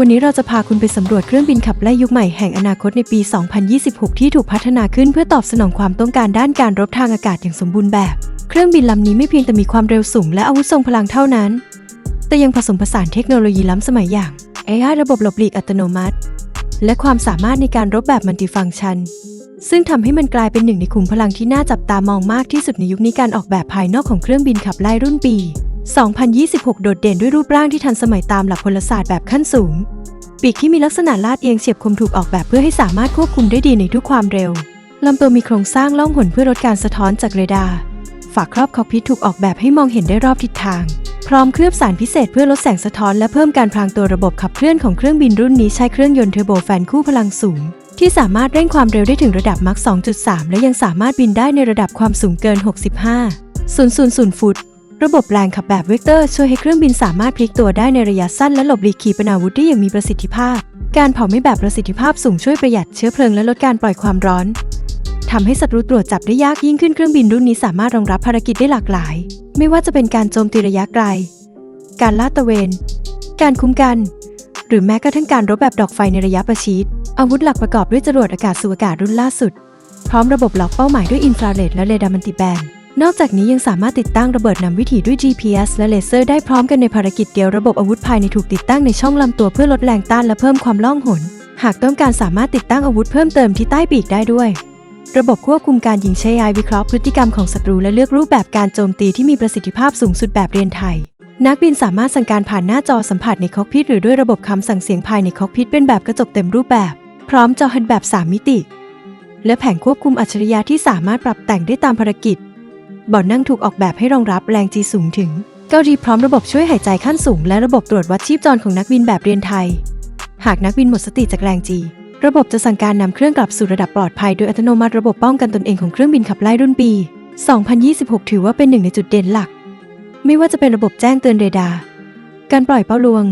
วันนี้เราจะพาคุณไปสำรวจเครื่องบินขับไล่ยุคใหม่แห่งอนาคตในปี 2026 ที่ถูกพัฒนาขึ้นเพื่อตอบสนองความต้องการด้านการรบทางอากาศอย่างสมบูรณ์แบบ เครื่องบินลำนี้ไม่เพียงแต่มีความเร็วสูงและอาวุธทรงพลังเท่านั้น แต่ยังผสมผสานเทคโนโลยีล้ำสมัยอย่าง AI ระบบหลบหลีกอัตโนมัติ และความสามารถในการรบแบบมัลติฟังก์ชัน ซึ่งทำให้มันกลายเป็นหนึ่งในขุมพลังที่น่าจับตามองมากที่สุดในยุคนี้การออกแบบภายนอกของเครื่องบินขับไล่รุ่นปี 2026 โดดเด่นด้วยรูปร่างที่ทันสมัยตามหลักพลศาสตร์แบบขั้นสูง ปีกที่มีลักษณะลาดเอียงเฉียบคมถูกออกแบบเพื่อให้สามารถควบคุมได้ดีในทุกความเร็ว ลำตัวมีโครงสร้างล่องหนเพื่อลดการสะท้อนจากเรดาร์ฝาครอบคอกพิทถูกออกแบบให้มองเห็นได้รอบทิศทาง พร้อมเคลือบสารพิเศษเพื่อลดแสงสะท้อนและเพิ่มการพรางตัวระบบขับเคลื่อนของเครื่องบินรุ่นนี้ใช้เครื่องยนต์เทอร์โบแฟนคู่พลังสูง ที่สามารถเร่งความเร็วได้ถึงระดับมัค2.3 และยังสามารถบินได้ในระดับความสูงเกิน 65 000 ฟุต ระบบแรงขับแบบเวกเตอร์ช่วยให้เครื่องบินสามารถพลิกตัวได้ในระยะสั้นและหลบหลีกขีปนาวุธได้อย่างมีประสิทธิภาพ การเผาไม่แบบประสิทธิภาพสูงช่วยประหยัดเชื้อเพลิงและลดการปล่อยความร้อนทำให้ศัตรูตรวจจับได้ยากยิ่งขึ้นเครื่องบินรุ่นนี้สามารถรองรับภารกิจได้หลากหลาย ไม่ว่าจะเป็นการโจมตีระยะไกล การลาดตระเวน การคุ้มกัน หรือแม้กระทั่งการรบแบบดอกไฟในระยะประชิด อาวุธหลักประกอบด้วยจรวดอากาศสู่อากาศรุ่นล่าสุด พร้อมระบบล็อกเป้าหมายด้วยอินฟราเรดและเรดาร์มัลติแบนด์ นอกจากนี้ยังสามารถติดตั้งระเบิดนำวิถีด้วย GPS และเลเซอร์ได้พร้อมกันในภารกิจเดียวระบบอาวุธภายในถูกติดตั้งในช่องลำตัวเพื่อลดแรงต้านและเพิ่มความล่องหน หากต้องการสามารถติดตั้งอาวุธเพิ่มเติมที่ใต้ปีกได้ด้วย ระบบควบคุมการยิงใช้ AI วิเคราะห์พฤติกรรมของศัตรูและเลือกรูปแบบการโจมตีที่มีประสิทธิภาพสูงสุดแบบเรียนไทย นักบินสามารถสั่งการผ่านหน้าจอสัมผัสในคอกพิทหรือด้วยระบบคำสั่งเสียงภายในคอกพิทเป็นแบบกระจกเต็มรูปแบบ พร้อมจอหันแบบ 3 มิติ และแผงควบคุมอัจฉริยะที่สามารถปรับแต่งได้ตามภารกิจ บาะนั่งถูกออกแบบให้รองรับแรงจีสูงถึง 9G พร้อมระบบช่วยหายใจขั้นสูง และระบบตรวจวัดชีพจรของนักบินแบบเรียนไทย หากนักบินหมดสติจากแรงจี ระบบจะสั่งการนำเครื่องกลับสู่ระดับปลอดภัยโดยอัตโนมัติระบบป้องกันตนเองของเครื่องบินขับไล่รุ่นปี 2026 ถือว่าเป็นหนึ่งในจุดเด่นหลัก ไม่ว่าจะเป็นระบบแจ้งเตือนเรดาร์ การปล่อยเป้าลวง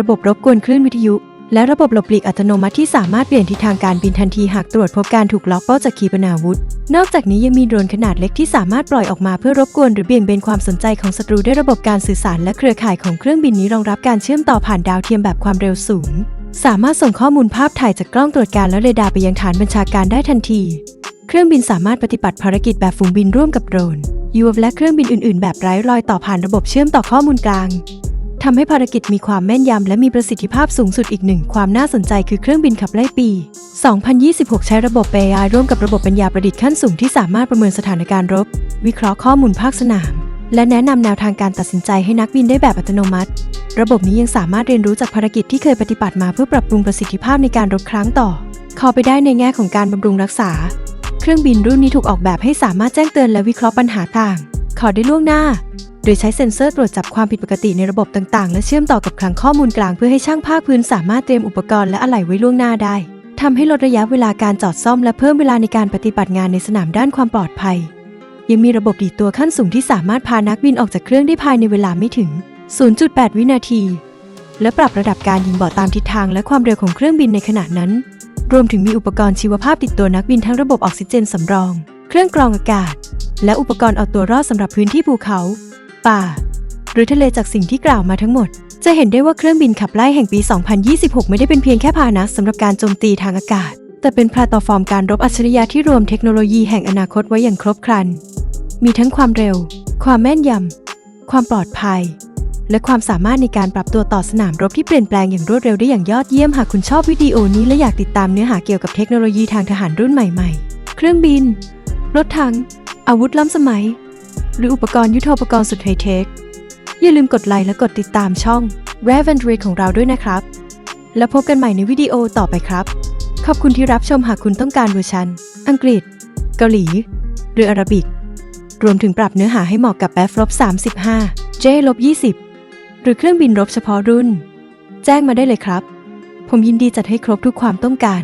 ระบบรบกวนคลื่นวิทยุ และระบบหลบหลีกอัตโนมัติที่สามารถเปลี่ยนทิศทางการบินทันทีหากตรวจพบการถูกล็อกเป้าจากขีปนาวุธ นอกจากนี้ยังมีโดรนขนาดเล็กที่สามารถปล่อยออกมาเพื่อรบกวนหรือเบี่ยงเบนความสนใจของศัตรูได้วยระบบการสื่อสารและเครือข่ายของเครื่องบินนี้รองรับการเชื่อมต่อผ่านดาวเทียมแบบความเร็วสูง สามารถส่งข้อมูลภาพถ่ายจากกล้องตรวจการและเรดาร์ไปยังฐานบัญชาการได้ทันที เครื่องบินสามารถปฏิบัติภารกิจแบบฝูงบินร่วมกับโดรน UAV และเครื่องบินอื่น ๆ แบบไร้รอยต่อผ่านระบบเชื่อมต่อข้อมูลกลาง ทำให้ภารกิจมีความแม่นยำและมีประสิทธิภาพสูงสุดอีกหนึ่ง ความน่าสนใจคือเครื่องบินขับไล่ปี 2026 ใช้ระบบ AI ร่วมกับระบบปัญญาประดิษฐ์ขั้นสูงที่สามารถประเมินสถานการณ์รบ วิเคราะห์ข้อมูลภาคสนาม และแนะนำแนวทางการตัดสินใจให้นักบินได้แบบอัตโนมัติ ระบบนี้ยังสามารถเรียนรู้จากภารกิจที่เคยปฏิบัติมาเพื่อปรับปรุงประสิทธิภาพในการรบครั้งต่อเข้าไปได้ในแง่ของการบำรุงรักษา เครื่องบินรุ่นนี้ถูกออกแบบให้สามารถแจ้งเตือนและวิเคราะห์ปัญหาต่าง ขอได้ล่วงหน้า ดยใช้เซ็นเซอร์ตรวจจับความผิดปกติในระบบต่างๆ และเชื่อมต่อกับคลังข้อมูลกลางเพื่อให้ช่างภาคพื้นสามารถเตรียมอุปกรณ์และอะไหล่ไว้ล่วงหน้าได้ทำให้ลดระยะเวลาการจอดซ่อมและเพิ่มเวลาในการปฏิบัติงานในสนามด้านความปลอดภัย ยังมีระบบดีดตัวขั้นสูงที่สามารถพานักบินออกจากเครื่องได้ภายในเวลาไม่ถึง 0.8 วินาที และปรับระดับการยิงเบาะตามทิศทางและความเร็วของเครื่องบินในขณะนั้น รวมถึงมีอุปกรณ์ชีวภาพติดตัวนักบินทั้งระบบออกซิเจนสำรอง เครื่องกรองอากาศ และอุปกรณ์เอาตัวรอดสำหรับพื้นที่ภูเขา ป่า หรือทะเลจากสิ่งที่กล่าวมาทั้งหมด จะเห็นได้ว่าเครื่องบินขับไล่แห่งปี 2026 ไม่ได้เป็นเพียงแค่พาหนะสำหรับการโจมตีทางอากาศ แต่เป็นแพลตฟอร์มการรบอัจฉริยะที่รวมเทคโนโลยีแห่งอนาคตไว้อย่างครบครัน มีทั้งความเร็ว ความแม่นยำ ความปลอดภัย และความสามารถในการปรับตัวต่อสนามรบที่เปลี่ยนแปลงอย่างรวดเร็วได้อย่างยอดเยี่ยมหากคุณชอบวิดีโอนี้และอยากติดตามเนื้อหาเกี่ยวกับเทคโนโลยีทางทหารรุ่นใหม่ ๆ เครื่องบิน รถถัง อาวุธล้ำสมัย หรืออุปกรณ์ยุทโธปกรณ์สุดไฮเทค อย่าลืมกดไลค์และกดติดตามช่อง r a v e n r y ของเราด้วยนะครับ แล้วพบกันใหม่ในวิดีโอต่อไปครับ ขอบคุณที่รับชมหากคุณต้องการเวอร์ชัน อังกฤษ เกาหลี หรืออาหรับิก รวมถึงปรับเนื้อหาให้เหมาะกับ F ลบ35 J ลบ20 หรือเครื่องบินรบเฉพาะรุ่น แจ้งมาได้เลยครับ ผมยินดีจัดให้ครบทุกความต้องการ